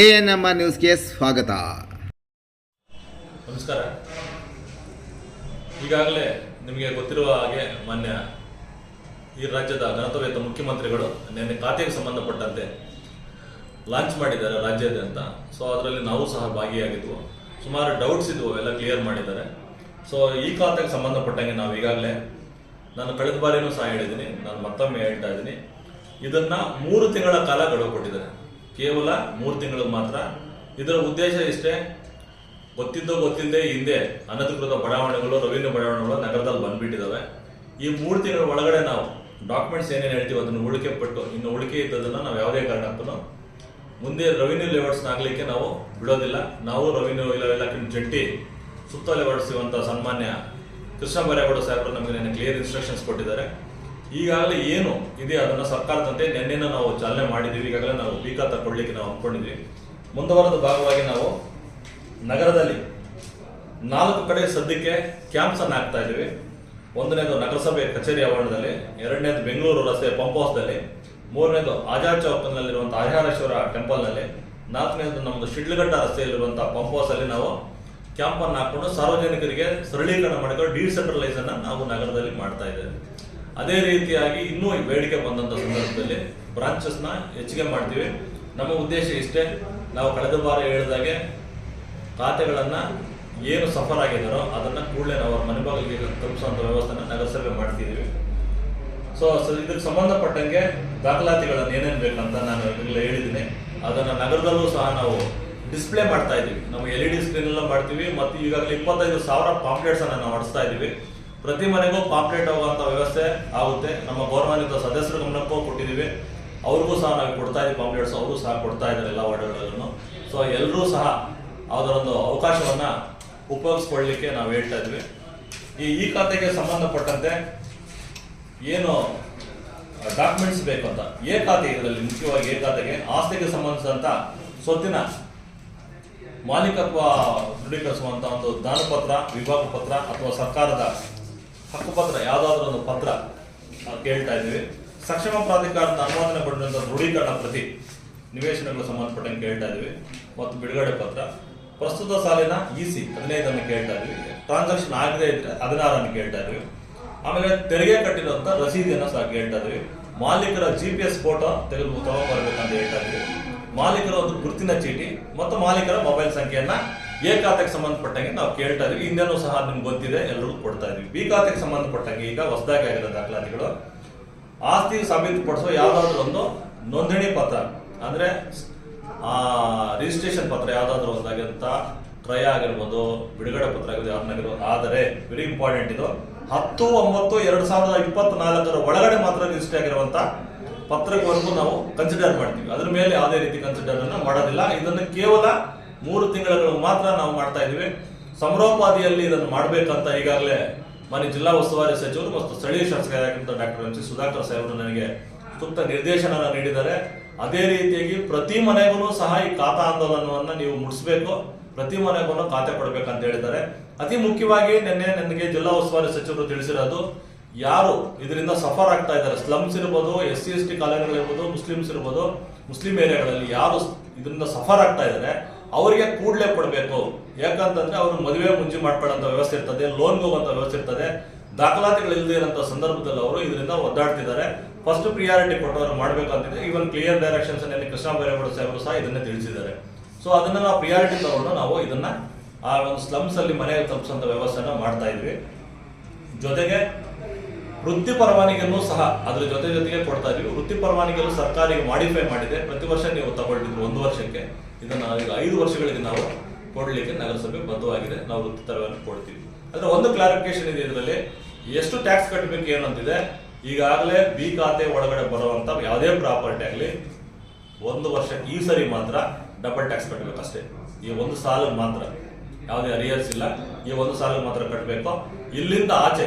A N M R ನ್ಯೂಸ್ಗೆ ಸ್ವಾಗತ. ನಮಸ್ಕಾರ. ಈಗಾಗಲೇ ನಿಮಗೆ ಗೊತ್ತಿರುವ ಹಾಗೆ ಮಾನ್ಯ ಈ ರಾಜ್ಯದ ಘನತವ್ಯತ ಮುಖ್ಯಮಂತ್ರಿಗಳು, ನಿನ್ನೆ ಖಾತೆಗೆ ಸಂಬಂಧಪಟ್ಟಂತೆ ಲಾಂಚ್ ಮಾಡಿದ್ದಾರೆ ರಾಜ್ಯಾದ್ಯಂತ ಸೊ ಅದರಲ್ಲಿ ನಾವು ಸಹ ಭಾಗಿಯಾಗಿದ್ವು. ಸುಮಾರು ಡೌಟ್ಸ್ ಇದ್ವು ಎಲ್ಲ ಕ್ಲಿಯರ್ ಮಾಡಿದ್ದಾರೆ. ಸೊ ಈ ಖಾತೆಗೆ ಸಂಬಂಧಪಟ್ಟಂಗೆ ನಾವು ಈಗಾಗಲೇ ನಾನು ಕಳೆದ ಬಾರಿನೂ ಸಹ ಹೇಳಿದ್ದೀನಿ, ನಾನು ಮತ್ತೊಮ್ಮೆ ಹೇಳ್ತಾ ಇದ್ದೀನಿ. ಇದನ್ನ ಮೂರು ತಿಂಗಳ ಕಾಲ ಗಡುವು ಕೊಟ್ಟಿದ್ದಾರೆ ಕೇವಲ ಮೂರು ತಿಂಗಳು ಮಾತ್ರ. ಇದರ ಉದ್ದೇಶ ಇಷ್ಟೇ, ಗೊತ್ತಿದ್ದೋ ಗೊತ್ತಿಲ್ಲದೆ ಹಿಂದೆ ಅನಧಿಕೃತ ಬಡಾವಣೆಗಳು ರೆವಿನ್ಯೂ ಬಡಾವಣೆಗಳು ನಗರದಲ್ಲಿ ಬಂದ್ಬಿಟ್ಟಿದ್ದಾವೆ ಈ ಮೂರು ತಿಂಗಳ ಒಳಗಡೆ ನಾವು ಡಾಕ್ಯುಮೆಂಟ್ಸ್ ಏನೇನು ಹೇಳ್ತೀವಿ ಅದನ್ನು ಉಳಿಕೆ ಪಟ್ಟು ಇನ್ನು ಉಳಿಕೆ ಇದ್ದದನ್ನು ನಾವು ಯಾವುದೇ ಕಾರಣಕ್ಕೂ ಮುಂದೆ ರೆವಿನ್ಯೂ ಲೇಔಟ್ಸ್ನ ಆಗಲಿಕ್ಕೆ ನಾವು ಬಿಡೋದಿಲ್ಲ. ನಾವು ರೆವಿನ್ಯೂ ಇಲಾಖೆ ಜಂಟಿ ಸುತ್ತ ಲೇಔಟ್ಸ್ ಇರುವಂಥ ಸನ್ಮಾನ್ಯ ಕೃಷ್ಣ ಬೈರೇಗೌಡ ಸಾಹೇಬರು ನಮಗೆ ಕ್ಲಿಯರ್ ಇನ್ಸ್ಟ್ರಕ್ಷನ್ಸ್ ಕೊಟ್ಟಿದ್ದಾರೆ. ಈಗಾಗಲೇ ಏನು ಇದೆ ಅದನ್ನು ಸರ್ಕಾರದಂತೆ ನಿನ್ನೆನ ನಾವು ಚಾಲನೆ ಮಾಡಿದ್ದೀವಿ. ಈಗಾಗಲೇ ನಾವು ಬೀಕಾ ತಗೊಳ್ಳಿಕ್ಕೆ ನಾವು ಅಂದ್ಕೊಂಡಿದ್ವಿ ಮುಂದುವರೆದ ಭಾಗವಾಗಿ ನಾವು ನಗರದಲ್ಲಿ ನಾಲ್ಕು ಕಡೆ ಸದ್ಯಕ್ಕೆ ಕ್ಯಾಂಪ್ಸ್ ಅನ್ನು ಹಾಕ್ತಾ ಇದ್ದೀವಿ. ಒಂದನೇದು ನಗರಸಭೆ ಕಚೇರಿ ಆವರಣದಲ್ಲಿ, ಎರಡನೇದು ಬೆಂಗಳೂರು ರಸ್ತೆ ಪಂಪ್ ಹೌಸ್ದಲ್ಲಿ ಮೂರನೇದು ಆಜಾದ್ ಚೌಕ್ನಲ್ಲಿರುವಂತಹ ಹರಿಹರೇಶ್ವರ ಟೆಂಪಲ್ನಲ್ಲಿ ನಾಲ್ಕನೇದು ನಮ್ಮದು ಶಿಡ್ಲಘಟ್ಟ ರಸ್ತೆಯಲ್ಲಿರುವಂಥ ಪಂಪ್ ಹೌಸ್ ಅಲ್ಲಿ ನಾವು ಕ್ಯಾಂಪನ್ನು ಹಾಕೊಂಡು ಸಾರ್ವಜನಿಕರಿಗೆ ಸರಳೀಕರಣ ಮಾಡಿಕೊಂಡು ಡಿಸೆಂಟ್ರಲೈಸ್ ಅನ್ನ ನಾವು ನಗರದಲ್ಲಿ ಮಾಡ್ತಾ ಇದ್ದೇವೆ. ಅದೇ ರೀತಿಯಾಗಿ ಇನ್ನೂ ಬೇಡಿಕೆ ಬಂದಂತ ಸಂದರ್ಭದಲ್ಲಿ ಬ್ರಾಂಚಸ್ನ ಹೆಚ್ಚಿಗೆ ಮಾಡ್ತೀವಿ. ನಮ್ಮ ಉದ್ದೇಶ ಇಷ್ಟೇ, ನಾವು ಕಳೆದ ಬಾರಿ ಹೇಳಿದಾಗೆ ಖಾತೆಗಳನ್ನ ಏನು ಸಫರ್ ಆಗಿದಾರೋ ಅದನ್ನ ಕೂಡಲೇ ನಾವು ಅವ್ರ ಮನೆ ಬಾಗಿಲಿಗೆ ತಲುಪಿಸುವಂತ ವ್ಯವಸ್ಥೆನ ನಗರಸಭೆ ಮಾಡ್ತಿದ್ದೀವಿ ಸೊ ಇದಕ್ಕೆ ಸಂಬಂಧಪಟ್ಟಂಗೆ ದಾಖಲಾತಿಗಳನ್ನು ಏನೇನು ಬೇಕಂತ ನಾನು ಈಗಲೇ ಹೇಳಿದ್ದೀನಿ. ಅದನ್ನ ನಗರದಲ್ಲೂ ಸಹ ನಾವು ಡಿಸ್ಪ್ಲೇ ಮಾಡ್ತಾ ಇದ್ದೀವಿ ನಾವು ಎಲ್ ಇ ಡಿ ಸ್ಕ್ರೀನ್ ಎಲ್ಲ ಮಾಡ್ತೀವಿ. ಮತ್ತು ಈಗಾಗಲೇ ಇಪ್ಪತ್ತೈದು ಸಾವಿರ ಪಾಂಪ್ಲೆಟ್ಸ್ ಅನ್ನ ನಾವು ಹಡಿಸ್ತಾ ಇದ್ದೀವಿ ಪ್ರತಿ ಮನೆಗೂ ಪಾಂಪ್ಲೇಟ್ ಹೋಗುವಂಥ ವ್ಯವಸ್ಥೆ ಆಗುತ್ತೆ. ನಮ್ಮ ಗೌರವಾನ್ವಿತ ಸದಸ್ಯರ ಗಮನಕ್ಕೂ ಕೊಟ್ಟಿದ್ದೀವಿ. ಅವ್ರಿಗೂ ಸಹ ನಾವು ಕೊಡ್ತಾ ಇದ್ದೀವಿ ಪಾಂಪ್ಲೇಟ್ಸ್. ಅವರು ಸಹ ಕೊಡ್ತಾ ಇದ್ದಾರೆ ಎಲ್ಲ ವಾರ್ಡ್ಗಳಲ್ಲೂ. ಸೊ ಎಲ್ಲರೂ ಸಹ ಅದರೊಂದು ಅವಕಾಶವನ್ನ ಉಪಯೋಗಿಸ್ಕೊಳ್ಳಿಕ್ಕೆ ನಾವು ಹೇಳ್ತಾ ಇದ್ವಿ ಈ ಈ ಖಾತೆಗೆ ಸಂಬಂಧಪಟ್ಟಂತೆ ಏನು ಡಾಕ್ಯುಮೆಂಟ್ಸ್ ಬೇಕು ಅಂತ ಎ ಖಾತೆ ಇದರಲ್ಲಿ ಮುಖ್ಯವಾಗಿ ಎ ಖಾತೆಗೆ, ಆಸ್ತಿಗೆ ಸಂಬಂಧಿಸಿದಂಥ ಸ್ವತ್ತಿನ ಮಾಲೀಕತ್ವ ದೃಢೀಕರಿಸುವಂಥ ಒಂದು ದಾನಪತ್ರ, ವಿಭಾಗ ಪತ್ರ ಅಥವಾ ಸರ್ಕಾರದ ಹಕ್ಕುಪತ್ರ ಯಾವುದಾದ್ರೂ ಒಂದು ಪತ್ರ ಕೇಳ್ತಾ ಇದ್ದೀವಿ. ಸಕ್ಷಮ ಪ್ರಾಧಿಕಾರದ ಅನುಮೋದನೆ ಪಡೆದಂತ ದೃಢೀಕರಣ ಪ್ರತಿ ನಿವೇಶನಗಳು ಸಂಬಂಧಪಟ್ಟಂಗೆ ಕೇಳ್ತಾ ಇದ್ದೀವಿ. ಮತ್ತು ಬಿಡುಗಡೆ ಪತ್ರ. ಪ್ರಸ್ತುತ ಸಾಲಿನ ಇ ಸಿ ಹದಿನೈದನ್ನು ಕೇಳ್ತಾ ಇದ್ವಿ ಟ್ರಾನ್ಸಾಕ್ಷನ್ ಆಗದೆ ಇದ್ರೆ ಹದಿನಾರನ್ನು ಕೇಳ್ತಾ ಇದ್ವಿ ಆಮೇಲೆ ತೆರಿಗೆ ಕಟ್ಟಿರುವಂತ ರಸೀದಿಯನ್ನು ಸಹ ಕೇಳ್ತಾ ಇದ್ವಿ ಮಾಲೀಕರ ಜಿ ಪಿ ಎಸ್ ಫೋಟೋ ತೆಗೆದು ತಗೊಂಡ್ಬರ್ಬೇಕಂತ ಹೇಳ್ತಾ ಇದ್ವಿ ಮಾಲೀಕರ ಒಂದು ಗುರುತಿನ ಚೀಟಿ ಮತ್ತು ಮಾಲೀಕರ ಮೊಬೈಲ್ ಸಂಖ್ಯೆಯನ್ನ ಎ ಖಾತೆಗೆ ಸಂಬಂಧಪಟ್ಟಂಗೆ ನಾವು ಕೇಳ್ತಾ ಇದೀವಿ ಹಿಂದೆನೂ ಸಹ ನಿಮ್ಗೆ ಗೊತ್ತಿದೆ ಎಲ್ಲರಿಗೂ ಕೊಡ್ತಾ ಇದೀವಿ ಬಿ ಖಾತೆಗೆ ಸಂಬಂಧಪಟ್ಟಂಗೆ ಈಗ ಹೊಸದಾಗಿ ಆಗಿರೋ ದಾಖಲಾತಿಗಳು. ಆಸ್ತಿ ಸಾಬೀತುಪಡಿಸುವ ಯಾವ್ದಾದ್ರು ಒಂದು ನೋಂದಣಿ ಪತ್ರ, ಅಂದ್ರೆ, ಆ ರಿಜಿಸ್ಟ್ರೇಷನ್ ಪತ್ರ ಯಾವ್ದಾದ್ರು ಒಂದಾಗಿರುತ್ತ? ಕ್ರಯ ಆಗಿರ್ಬೋದು, ಬಿಡುಗಡೆ ಪತ್ರ ಆಗಿರ್ಬೋದು ಆದರೆ ವೆರಿ ಇಂಪಾರ್ಟೆಂಟ್ ಇದು, ಹತ್ತು, ಒಂಬತ್ತು, ಎರಡು ಸಾವಿರದ ಇಪ್ಪತ್ನಾಲ್ಕರ ಒಳಗಡೆ ಮಾತ್ರ ರಿಜಿಸ್ಟರ್ ಆಗಿರುವಂತ ಪತ್ರವರೆಗೂ ನಾವು ಕನ್ಸಿಡರ್ ಮಾಡ್ತೀವಿ. ಅದ್ರ ಮೇಲೆ ಯಾವುದೇ ರೀತಿ ಕನ್ಸಿಡರ್ ಮಾಡೋದಿಲ್ಲ. ಇದನ್ನು ಕೇವಲ ಮೂರು ತಿಂಗಳು ಮಾತ್ರ ನಾವು ಮಾಡ್ತಾ ಇದೀವಿ ಸಮರೋಪಾದಿಯಲ್ಲಿ ಇದನ್ನು ಮಾಡಬೇಕಂತ ಈಗಾಗಲೇ ಮನೆ ಜಿಲ್ಲಾ ಉಸ್ತುವಾರಿ ಸಚಿವರು ಮತ್ತು ಸ್ಥಳೀಯ ಶಾಸಕರಾಗಿದ್ದ ಡಾಕ್ಟರ್ ಎಂ ಸಿ ಸುಧಾಕರ್ ಸಾಹೇಬರು ನನಗೆ ಸೂಕ್ತ ನಿರ್ದೇಶನ ನೀಡಿದ್ದಾರೆ. ಅದೇ ರೀತಿಯಾಗಿ ಪ್ರತಿ ಮನೆಗೂ ಸಹ ಈ ಖಾತಾ ಆಂದೋಲನವನ್ನ ನೀವು ಮುಡಿಸಬೇಕು. ಪ್ರತಿ ಮನೆಗೂ ಖಾತೆ ಕೊಡಬೇಕಂತ ಹೇಳಿದ್ದಾರೆ. ಅತಿ ಮುಖ್ಯವಾಗಿ ನಿನ್ನೆ ನನಗೆ ಜಿಲ್ಲಾ ಉಸ್ತುವಾರಿ ಸಚಿವರು ತಿಳಿಸಿರೋದು, ಯಾರು ಇದರಿಂದ ಸಫರ್ ಆಗ್ತಾ ಇದ್ದಾರೆ. ಸ್ಲಮ್ಸ್ ಇರ್ಬೋದು, ಎಸ್ ಸಿ, ಎಸ್ ಟಿ ಕಾಲೋನಿಗಳಿರ್ಬೋದು, ಮುಸ್ಲಿಮ್ಸ್ ಇರ್ಬೋದು, ಮುಸ್ಲಿಂ ಏರಿಯಾಗಳಲ್ಲಿ ಯಾರು ಇದರಿಂದ ಸಫರ್ ಆಗ್ತಾ ಇದ್ದಾರೆ ಅವರಿಗೆ ಕೂಡಲೇ ಕೊಡಬೇಕು. ಯಾಕಂತಂದ್ರೆ ಅವರು ಮದುವೆ ಮುಂಚೆ ಮಾಡ್ಕೊಳ್ಳೋಂಥ ವ್ಯವಸ್ಥೆ ಇರ್ತದೆ ಲೋನ್ ಹೋಗುವಂತ ವ್ಯವಸ್ಥೆ ಇರ್ತದೆ. ದಾಖಲಾತಿಗಳು ಇಲ್ಲದೆ ಇರೋಂಥ ಸಂದರ್ಭದಲ್ಲಿ ಅವರು ಇದರಿಂದ ಒದ್ದಾಡ್ತಿದ್ದಾರೆ. ಫಸ್ಟ್ ಪ್ರಿಯಾರಿಟಿ ಕೊಟ್ಟವರು ಮಾಡಬೇಕಂತಿದೆ ಈವನ್ ಕ್ಲಿಯರ್ ಡೈರೆಕ್ಷನ್ಸ್ ಅಲ್ಲಿ ಕೃಷ್ಣ ಬೈರೇಗೌಡ ಸಾಹೇಬರು ಸಹ ಇದನ್ನೇ ತಿಳಿಸಿದ್ದಾರೆ. ಸೊ ಅದನ್ನ ನಾವು ಪ್ರಿಯಾರಿಟಿ ತಗೊಂಡು ನಾವು ಇದನ್ನ ಆ ಒಂದು ಸ್ಲಮ್ಸ್ ಅಲ್ಲಿ ಮನೆಯಲ್ಲಿ ತಲುಪಿಸುವಂತ ವ್ಯವಸ್ಥೆನ ಮಾಡ್ತಾ ಇದ್ವಿ. ಜೊತೆಗೆ ವೃತ್ತಿ ಪರವಾನಗಿಯನ್ನು ಸಹ ಅದ್ರ ಜೊತೆ ಜೊತೆಗೆ ಕೊಡ್ತಾ ಇದ್ವಿ. ವೃತ್ತಿ ಪರವಾನಗಿಯನ್ನು ಸರ್ಕಾರಿಗೆ ಮಾಡಿಫೈ ಮಾಡಿದೆ. ಪ್ರತಿ ವರ್ಷ ನೀವು ತಗೊಳ್ತಿದ್ರು ಒಂದು ವರ್ಷಕ್ಕೆ. ಇದನ್ನ ಈಗ ಐದು ವರ್ಷಗಳಿಗೆ ನಾವು ಕೊಡಲಿಕ್ಕೆ ನಗರಸಭೆ ಬದ್ಧವಾಗಿದೆ. ನಾವು ವೃತ್ತಿ ತರವನ್ನು ಕೊಡ್ತೀವಿ. ಅಂದ್ರೆ ಒಂದು ಕ್ಲಾರಿಫಿಕೇಶನ್ ಇದೆ ಇದರಲ್ಲಿ. ಎಷ್ಟು ಟ್ಯಾಕ್ಸ್ ಕಟ್ಟಬೇಕು ಏನಂತಿದೆ ಈಗಾಗಲೇ ಬಿ ಖಾತೆ ಒಳಗಡೆ ಬರುವಂತ ಯಾವುದೇ ಪ್ರಾಪರ್ಟಿ ಆಗಲಿ, ಒಂದು ವರ್ಷ ಈ ಸರಿ ಮಾತ್ರ ಡಬಲ್ ಟ್ಯಾಕ್ಸ್ ಕಟ್ಟಬೇಕು ಅಷ್ಟೇ. ಈ ಒಂದು ಸಾಲಿಗೆ ಮಾತ್ರ. ಯಾವುದೇ ಅರಿಯರ್ಸ್ ಇಲ್ಲ. ಈ ಒಂದು ಸಾಲಿಗೆ ಮಾತ್ರ ಕಟ್ಟಬೇಕು ಇಲ್ಲಿಂದ ಆಚೆ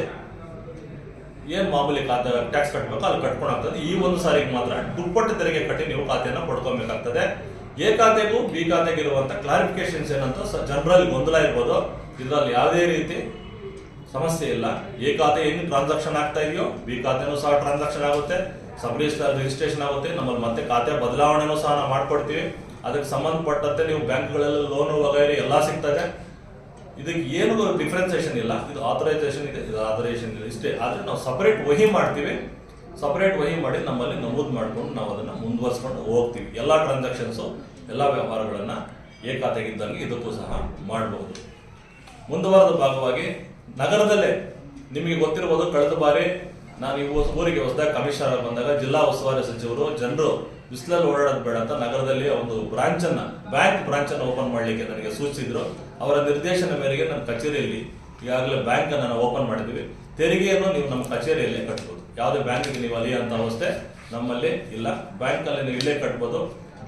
ಏನು ಮಾಮೂಲಿ ಖಾತೆ ಟ್ಯಾಕ್ಸ್ ಕಟ್ಟಬೇಕು ಅಲ್ಲಿ ಕಟ್ಕೊಳಾಗ್ತದೆ ಈ ಒಂದು ಸಾರಿಗೆ ಮಾತ್ರ ದುಪ್ಪಟ್ಟು ತೆರಿಗೆ ಕಟ್ಟಿ ನೀವು ಖಾತೆಯನ್ನು ಪಡ್ಕೊಬೇಕಾಗ್ತದೆ. ಎ ಖಾತೆಗೂ ಬಿ ಖಾತೆಗೆ ಇರುವಂತ ಕ್ಲಾರಿಫಿಕೇಶನ್ಸ್ ಏನಂತ ಜನರಲ್ ಗೊಂದಲ ಇರ್ಬೋದು. ಇದರಲ್ಲಿ ಯಾವುದೇ ರೀತಿ ಸಮಸ್ಯೆ ಇಲ್ಲ. ಎ ಖಾತೆ ಏನು ಟ್ರಾನ್ಸಾಕ್ಷನ್ ಆಗ್ತಾ ಇದೆಯೋ, ಬಿ ಖಾತೆನೂ ಸಹ ಟ್ರಾನ್ಸಾಕ್ಷನ್ ಆಗುತ್ತೆ. ಸಬ್ ರಿಜಿಸ್ಟರ್ ರಿಜಿಸ್ಟ್ರೇಷನ್ ಆಗುತ್ತೆ. ನಮ್ಮಲ್ಲಿ ಮತ್ತೆ ಖಾತೆ ಬದಲಾವಣೆನೂ ಸಹ ನಾವು ಮಾಡ್ಕೊಡ್ತೀವಿ. ಅದಕ್ಕೆ ಸಂಬಂಧಪಟ್ಟಂತೆ ನೀವು ಬ್ಯಾಂಕ್ಗಳಲ್ಲಿ ಲೋನ್ ವಗೈರೆ ಎಲ್ಲ ಸಿಗ್ತದೆ ಇದಕ್ಕೆ ಏನು ಡಿಫ್ರೆನ್ಸೇಷನ್ ಇಲ್ಲ. ಇದು ಆಥರೈಸೇಷನ್ ಇದೆ, ಇದು ಆಥರೈಸೇಷನ್ ಇಷ್ಟೇ. ಆದರೆ ನಾವು ಸಪರೇಟ್ ವಹಿ ಮಾಡ್ತೀವಿ. ಸಪರೇಟ್ ವಹಿ ಮಾಡಿ ನಮ್ಮಲ್ಲಿ ನಮೂದು ಮಾಡ್ಕೊಂಡು ನಾವು ಅದನ್ನು ಮುಂದುವರ್ಸ್ಕೊಂಡು ಹೋಗ್ತೀವಿ. ಎಲ್ಲ ಟ್ರಾನ್ಸಾಕ್ಷನ್ಸು ಎಲ್ಲ ವ್ಯವಹಾರಗಳನ್ನು ಏ ಖಾತೆಗಿದ್ದಂಗೆ ಇದಕ್ಕೂ ಸಹ ಮಾಡಬಹುದು ಮುಂದುವರೆದ ಭಾಗವಾಗಿ ನಗರದಲ್ಲೇ ನಿಮಗೆ ಗೊತ್ತಿರಬಹುದು ಕಳೆದ ಬಾರಿ ನಾನು ಈ ಊರಿಗೆ ಹೊಸದಾಗಿ ಕಮಿಷನರ್ ಬಂದಾಗ ಜಿಲ್ಲಾ ಉಸ್ತುವಾರಿ ಸಚಿವರು ಜನರು ಬಿಸಿಲಲ್ಲಿ ಓಡಾಡೋದು ಬೇಡ ಅಂತ ನಗರದಲ್ಲಿ ಒಂದು ಬ್ರಾಂಚನ್ನು, ಬ್ಯಾಂಕ್ ಬ್ರಾಂಚನ್ನು ಓಪನ್ ಮಾಡಲಿಕ್ಕೆ ನನಗೆ ಸೂಚಿಸಿದ್ರು. ಅವರ ನಿರ್ದೇಶನ ಮೇರೆಗೆ ನನ್ನ ಕಚೇರಿಯಲ್ಲಿ ಈಗಾಗಲೇ ಬ್ಯಾಂಕನ್ನು ನಾವು ಓಪನ್ ಮಾಡಿದ್ವಿ ತೆರಿಗೆಯನ್ನು ನೀವು ನಮ್ಮ ಕಚೇರಿಯಲ್ಲೇ ಕಟ್ಬೋದು. ಯಾವುದೇ ಬ್ಯಾಂಕಿಗೆ ನೀವು ಅಂತ ಅವಸ್ಥೆ ನಮ್ಮಲ್ಲಿ ಇಲ್ಲ. ಬ್ಯಾಂಕ್ ಅಲ್ಲಿ ನೀವು ಇಲ್ಲೇ ಕಟ್ಬೋದು.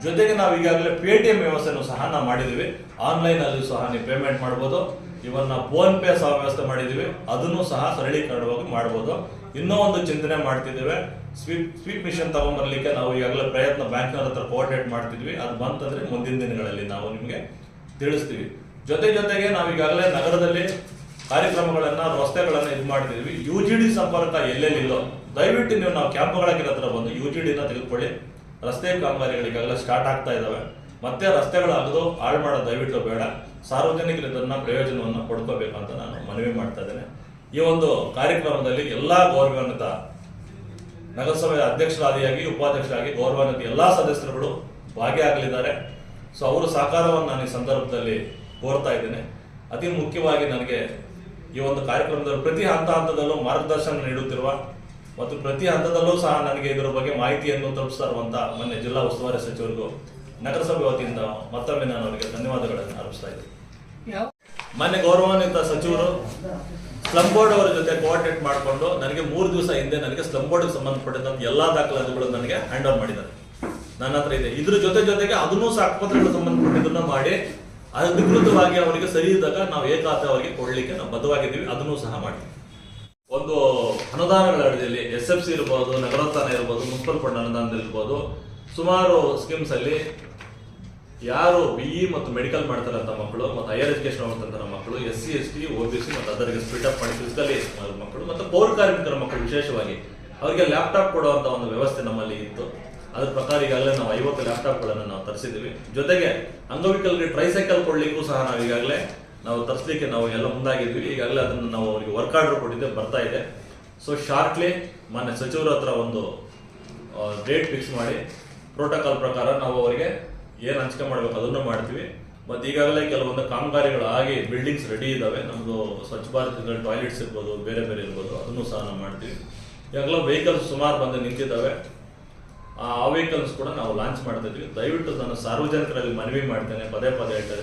ಜೊತೆಗೆ ನಾವು ಈಗಾಗಲೇ ಪೇ ಟಿ ವ್ಯವಸ್ಥೆನೂ ಸಹ ನಾವು ಮಾಡಿದ್ದೀವಿ. ಆನ್ಲೈನ್ ಅಲ್ಲಿ ಸಹ ನೀವು ಪೇಮೆಂಟ್ ಮಾಡ್ಬೋದು. ಇವನ್ನ ಫೋನ್ ಪೇ ಸಹ ವ್ಯವಸ್ಥೆ ಮಾಡಿದ್ದೀವಿ. ಅದನ್ನು ಸಹ ಸರಳೀಕರಣವಾಗಿ ಮಾಡ್ಬೋದು. ಇನ್ನೂ ಒಂದು ಚಿಂತನೆ ಮಾಡ್ತಿದ್ದೇವೆ. ಸ್ವೀಪ್ ಸ್ವೀಪ್ ಮಿಷನ್ ತಗೊಂಡ್ಬರ್ಲಿಕ್ಕೆ ನಾವು ಈಗಾಗಲೇ ಪ್ರಯತ್ನ ಬ್ಯಾಂಕ್ನವ್ರ ಹತ್ರ ಕೋಆರ್ಡಿನೇಟ್ ಮಾಡ್ತಿದ್ವಿ. ಅದು ಬಂತಂದ್ರೆ ಮುಂದಿನ ದಿನಗಳಲ್ಲಿ ನಾವು ನಿಮಗೆ ತಿಳಿಸ್ತೀವಿ. ಜೊತೆ ಜೊತೆಗೆ ನಾವು ಈಗಾಗಲೇ ನಗರದಲ್ಲಿ ಕಾರ್ಯಕ್ರಮಗಳನ್ನ, ರಸ್ತೆಗಳನ್ನ ಇದು ಮಾಡಿದ್ದೀವಿ. ಯು ಜಿ ಡಿ ಸಂಪರ್ಕ ಎಲ್ಲೆಲ್ಲಿಲ್ಲೋ ದಯವಿಟ್ಟು ನೀವು ನಾವು ಕ್ಯಾಂಪ್ಗಳ ಹತ್ರ ಬಂದು ಯು ಜಿ ಡಿನ ತೆಗೆದುಕೊಳ್ಳಿ. ರಸ್ತೆ ಕಾಮಗಾರಿಗಳಿಗೆಲ್ಲ ಸ್ಟಾರ್ಟ್ ಆಗ್ತಾ ಇದಾವೆ. ಮತ್ತೆ ರಸ್ತೆಗಳಾಗದು ಹಾಳು ಮಾಡೋ ದಯವಿಟ್ಟು ಬೇಡ. ಸಾರ್ವಜನಿಕರು ಇದನ್ನ ಪ್ರಯೋಜನವನ್ನು ಅಂತ ನಾನು ಮನವಿ ಮಾಡ್ತಾ ಇದ್ದೇನೆ. ಈ ಒಂದು ಕಾರ್ಯಕ್ರಮದಲ್ಲಿ ಎಲ್ಲಾ ಗೌರವಾನ್ವಿತ ನಗರಸಭೆಯ ಅಧ್ಯಕ್ಷರಾದಿಯಾಗಿ, ಉಪಾಧ್ಯಕ್ಷರಾಗಿ ಗೌರವಾನ್ವಿತ ಎಲ್ಲಾ ಸದಸ್ಯರುಗಳು ಭಾಗಿಯಾಗಲಿದ್ದಾರೆ. ಸೊ ಅವರ ಸಹಕಾರವನ್ನು ನಾನು ಈ ಸಂದರ್ಭದಲ್ಲಿ ಕೋರ್ತಾ ಇದ್ದೇನೆ. ಅತಿ ಮುಖ್ಯವಾಗಿ ನನಗೆ ಈ ಒಂದು ಕಾರ್ಯಕ್ರಮದಲ್ಲಿ ಪ್ರತಿ ಹಂತ ಹಂತದಲ್ಲೂ ಮಾರ್ಗದರ್ಶನ ನೀಡುತ್ತಿರುವ ಮತ್ತು ಪ್ರತಿ ಹಂತದಲ್ಲೂ ಸಹ ನನಗೆ ಇದರ ಬಗ್ಗೆ ಮಾಹಿತಿಯನ್ನು ತಲುಪಿಸ್ತಾ ಇರುವಂತಹ ಮೊನ್ನೆ ಜಿಲ್ಲಾ ಉಸ್ತುವಾರಿ ಸಚಿವರಿಗೂ ನಗರಸಭೆ ವತಿಯಿಂದ ಮತ್ತೊಮ್ಮೆ ನಾನು ಅವರಿಗೆ ಧನ್ಯವಾದಗಳನ್ನು ಅರ್ಪಿಸ್ತಾ ಇದ್ದೀನಿ. ಮಾನ್ಯ ಗೌರವಾನ್ವಿತ ಸಚಿವರು, ಸ್ಲಂ ಬೋರ್ಡ್ ಅವರ ಜೊತೆ ಕೋಆರ್ಡಿನೇಟ್ ಮಾಡಿಕೊಂಡು ನನಗೆ ಮೂರು ದಿವಸ ಹಿಂದೆ ನನಗೆ ಸ್ಲಂ ಬೋರ್ಡ್ಗೆ ಸಂಬಂಧಪಟ್ಟಂತ ಎಲ್ಲಾ ದಾಖಲಾತಿಗಳು ನನಗೆ ಹ್ಯಾಂಡ್ ಓವರ್ ಮಾಡಿದ್ದಾರೆ. ನನ್ನ ಹತ್ರ ಇದೆ. ಇದ್ರ ಜೊತೆ ಜೊತೆಗೆ ಅದನ್ನೂ ಸಹ ಆಸ್ಪತ್ರೆಗಳು ಸಂಬಂಧಪಟ್ಟಿದ್ದನ್ನ ಮಾಡಿ ಅಧಿಕೃತವಾಗಿ ಅವರಿಗೆ ಸರಿ ಇದ್ದಾಗ ನಾವು ಅವರಿಗೆ ಕೊಡ್ಲಿಕ್ಕೆ ನಾವು ಬದ್ಧವಾಗಿದ್ದೀವಿ. ಅದನ್ನು ಸಹ ಮಾಡ್ತೀವಿ ಒಂದು ಅನುದಾನಗಳ ಅಡಿಯಲ್ಲಿ ಎಸ್ ಎಫ್ ಸಿ ಇರ್ಬೋದು, ನಗರೋತ್ಥಾನ ಇರ್ಬೋದು, ಮುನ್ಸಿಪಲ್ ಫಂಡ್ ಅನುದಾನದಲ್ಲಿ ಇರ್ಬೋದು, ಸುಮಾರು ಸ್ಕೀಮ್ಸ್ ಅಲ್ಲಿ ಯಾರು ಬಿಇ ಮತ್ತು ಮೆಡಿಕಲ್ ಮಾಡ್ತಾರಂತ ಮಕ್ಕಳು ಮತ್ತು ಹೈಯರ್ ಎಜುಕೇಶನ್ ಮಾಡ್ತಂತ ಮಕ್ಕಳು S C S T O B C ಮತ್ತು ಅದರಿಗೆ ಸ್ಪೀಡ್ ಅಪ್ ಮಾಡಿ ಫಿಸಿಕಲಿ ಮಕ್ಕಳು ಮತ್ತು ಪೌರ ಕಾರ್ಮಿಕರ ಮಕ್ಕಳು ವಿಶೇಷವಾಗಿ. ಅವರಿಗೆ ಲ್ಯಾಪ್ಟಾಪ್ ಕೊಡುವಂಥ ಒಂದು ವ್ಯವಸ್ಥೆ ನಮ್ಮಲ್ಲಿ ಇತ್ತು. ಅದ್ರ ಪ್ರಕಾರ ಈಗಾಗಲೇ ನಾವು ಐವತ್ತು ಲ್ಯಾಪ್ಟಾಪ್ಗಳನ್ನು ನಾವು ತರಿಸಿದ್ದೀವಿ. ಜೊತೆಗೆ ಅಂಗವಿಕಲರಿಗೆ ಟ್ರೈಸೈಕಲ್ ಕೊಡಲಿಕ್ಕೂ ಸಹ ನಾವು ಈಗಾಗಲೇ ನಾವು ತರಿಸಲಿಕ್ಕೆ ನಾವು ಎಲ್ಲ ಮುಂದಾಗಿದ್ವಿ ಈಗಾಗಲೇ ಅದನ್ನು ನಾವು ಅವರಿಗೆ ವರ್ಕ್ ಆರ್ಡರ್ ಕೊಟ್ಟಿದ್ದೆ, ಬರ್ತಾ ಇದೆ. ಸೊ ಶಾರ್ಟ್ಲಿ ಮಾನ್ಯ ಸಚಿವರ ಹತ್ರ ಒಂದು ಡೇಟ್ ಫಿಕ್ಸ್ ಮಾಡಿ ಪ್ರೋಟೋಕಾಲ್ ಪ್ರಕಾರ ನಾವು ಅವರಿಗೆ ಏನು ಹಂಚಿಕೆ ಮಾಡಬೇಕು ಅದನ್ನು ಮಾಡ್ತೀವಿ. ಮತ್ತು ಈಗಾಗಲೇ ಕೆಲವೊಂದು ಕಾಮಗಾರಿಗಳು ಆಗಿ ಬಿಲ್ಡಿಂಗ್ಸ್ ರೆಡಿ ಇದ್ದಾವೆ ನಮ್ಮದು ಸ್ವಚ್ಛ ಭಾರತ ಟಾಯ್ಲೆಟ್ಸ್ ಇರ್ಬೋದು, ಬೇರೆ ಬೇರೆ ಇರ್ಬೋದು, ಅದನ್ನು ಸಹ ನಾವು ಮಾಡ್ತೀವಿ. ಈಗಾಗಲೇ ವೆಹಿಕಲ್ಸ್ ಸುಮಾರು ಬಂದು ನಿಂತಿದ್ದಾವೆ. ಆ ವೆಹಿಕಲ್ಸ್ ಕೂಡ ನಾವು ಲಾಂಚ್ ಮಾಡ್ತಾ ಇದ್ವಿ ದಯವಿಟ್ಟು ನಾನು ಸಾರ್ವಜನಿಕರಲ್ಲಿ ಮನವಿ ಮಾಡ್ತೇನೆ, ಪದೇ ಪದೇ ಹೇಳ್ತಾ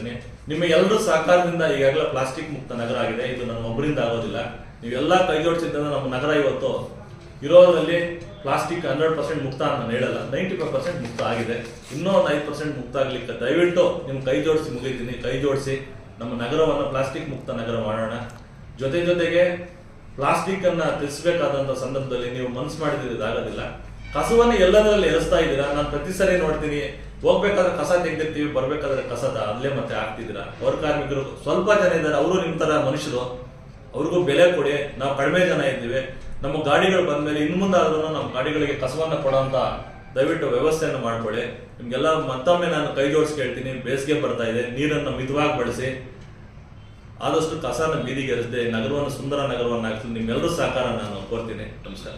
ನಿಮ್ಮ ಎಲ್ಲರ ಸಹಕಾರದಿಂದ ಈಗಾಗಲೇ ಪ್ಲಾಸ್ಟಿಕ್ ಮುಕ್ತ ನಗರ ಆಗಿದೆ. ಇದು ನನ್ನ ಒಬ್ಬರಿಂದ ಆಗೋದಿಲ್ಲ. ನೀವೆಲ್ಲ ಕೈ ಜೋಡಿಸಿದ್ದಂದ್ರೆ ನಮ್ಮ ನಗರ ಇವತ್ತು ಇರೋದ್ರಲ್ಲಿ ಪ್ಲಾಸ್ಟಿಕ್ ಹಂಡ್ರೆಡ್ ಪರ್ಸೆಂಟ್ ಮುಕ್ತ ಅಂತ ನಾನು ಹೇಳಲ್ಲ. ನೈಂಟಿ ಫೈವ್ ಪರ್ಸೆಂಟ್ ಮುಕ್ತ ಆಗಿದೆ. ಇನ್ನೂ ಒಂದು ಐದು ಪರ್ಸೆಂಟ್ ಮುಕ್ತ ಆಗ್ಲಿಕ್ಕೆ ದಯವಿಟ್ಟು ನಿಮ್ಮ ಕೈ ಜೋಡಿಸಿ ಮುಗಿತೀನಿ. ಕೈ ಜೋಡಿಸಿ ನಮ್ಮ ನಗರವನ್ನು ಪ್ಲಾಸ್ಟಿಕ್ ಮುಕ್ತ ನಗರ ಮಾಡೋಣ. ಜೊತೆ ಜೊತೆಗೆ ಪ್ಲಾಸ್ಟಿಕ್ ಅನ್ನ ತಿಳಿಸಬೇಕಾದಂತ ಸಂದರ್ಭದಲ್ಲಿ ನೀವು ಮನಸ್ಸು ಮಾಡಿದ್ರೆ ಇದಾಗೋದಿಲ್ಲ. ಕಸವನ್ನು ಎಲ್ಲದರಲ್ಲಿ ಎರಿಸ್ತಾ ಇದ್ದೀರಾ? ನಾನು ಪ್ರತಿ ಸರಿ ನೋಡ್ತೀನಿ. ಹೋಗ್ಬೇಕಾದ್ರೆ ಕಸ ತೆಗ್ದಿರ್ತೀವಿ, ಬರ್ಬೇಕಾದ್ರೆ ಕಸದ ಅಲ್ಲೇ ಮತ್ತೆ ಹಾಕ್ತಿದ್ದೀರಾ? ಹೊರ ಕಾರ್ಮಿಕರು ಸ್ವಲ್ಪ ಜನ ಇದ್ದಾರೆ, ಅವರು ನಿಮ್ಮ ತರ ಮನುಷ್ಯರು. ಅವ್ರಿಗೂ ಬೆಲೆ ಕೊಡಿ, ನಾವು ಕಡಿಮೆ ಜನ ಇದ್ದೀವಿ. ನಮ್ಮ ಗಾಡಿಗಳು ಬಂದ್ಮೇಲೆ ಇನ್ನು ಮುಂದಾದ್ರೂ ನಮ್ಮ ಗಾಡಿಗಳಿಗೆ ಕಸವನ್ನ ಕೊಡೋಂಥ ದಯವಿಟ್ಟು ವ್ಯವಸ್ಥೆಯನ್ನು ಮಾಡ್ಕೊಳ್ಳಿ. ನಿಮ್ಗೆಲ್ಲ ಮತ್ತೊಮ್ಮೆ ನಾನು ಕೈ ಜೋಡಿಸಿ ಕೇಳ್ತೀನಿ, ಬೇಸಿಗೆ ಬರ್ತಾ ಇದೆ, ನೀರನ್ನು ಮಿತವಾಗಿ ಬಳಸಿ. ಆದಷ್ಟು ಕಸನ ಬೀದಿಗೆ ಎರಿಸದೆ, ನಗರವನ್ನು ಸುಂದರ ನಗರವನ್ನಾಗ್ತದೆ ನಿಮ್ಮೆಲ್ಲರೂ ಸಹಕಾರ ನಾನು ಕೋರ್ತೀನಿ. ನಮಸ್ಕಾರ.